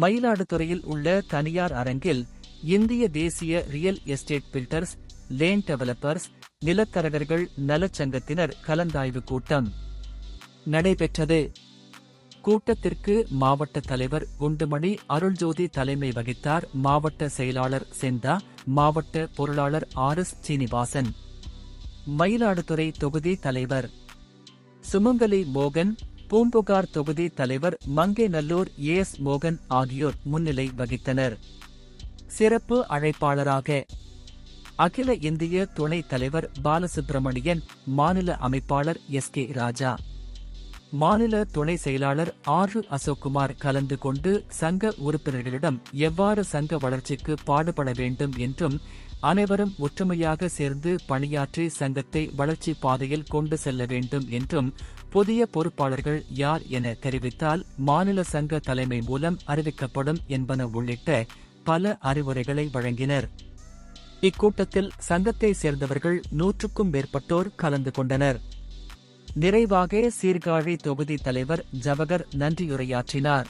மயிலாடுதுறையில் உள்ள தனியார் அரங்கில் இந்திய தேசிய real estate builders land developers நிலத்தரகர்கள் நலச்சங்கத்தினர் கலந்தாய்வு கூட்டம். நடைபெற்றது. கூட்டத்திற்கு மாவட்ட தலைவர் குண்டுமணி அருள்ஜோதி தலைமை வகித்தார் மாவட்ட செயலாளர் செந்தா மாவட்ட பொருளாளர் ஆர் எஸ் சீனிவாசன். மயிலாடுதுறை தொகுதி தலைவர் சுமங்கலி மோகன் பூம்புகார் தொகுதி தலைவர் மங்கைநல்லூர் ஏ எஸ் மோகன் ஆகியோர் முன்னிலை வகித்தனர். சிறப்பு அழைப்பாளராக அகில இந்திய துணைத் தலைவர் பாலசுப்பிரமணியன் மாநில அமைப்பாளர் எஸ் கே ராஜா. மாநில துணை செயலாளர் ஆறு அசோக்குமார் கலந்து கொண்டு சங்க உறுப்பினர்களிடம் எவ்வாறு சங்க வளர்ச்சிக்கு பாடுபட வேண்டும் என்றும் அனைவரும் ஒற்றுமையாக சேர்ந்து பணியாற்றி சங்கத்தை வளர்ச்சி பாதையில் கொண்டு செல்ல வேண்டும் என்றும் புதிய பொறுப்பாளர்கள் யார் என தெரிவித்தால் மாநில சங்க தலைமை மூலம் அறிவிக்கப்படும் என்பன உள்ளிட்ட பல அறிவுரைகளை வழங்கினர். இக்கூட்டத்தில் சங்கத்தை சேர்ந்தவர்கள் நூற்றுக்கும் மேற்பட்டோர் கலந்து கொண்டனர். நிறைவாக சீர்காழி தொகுதி தலைவர் ஜவகர் நன்றியுரையாற்றினார்.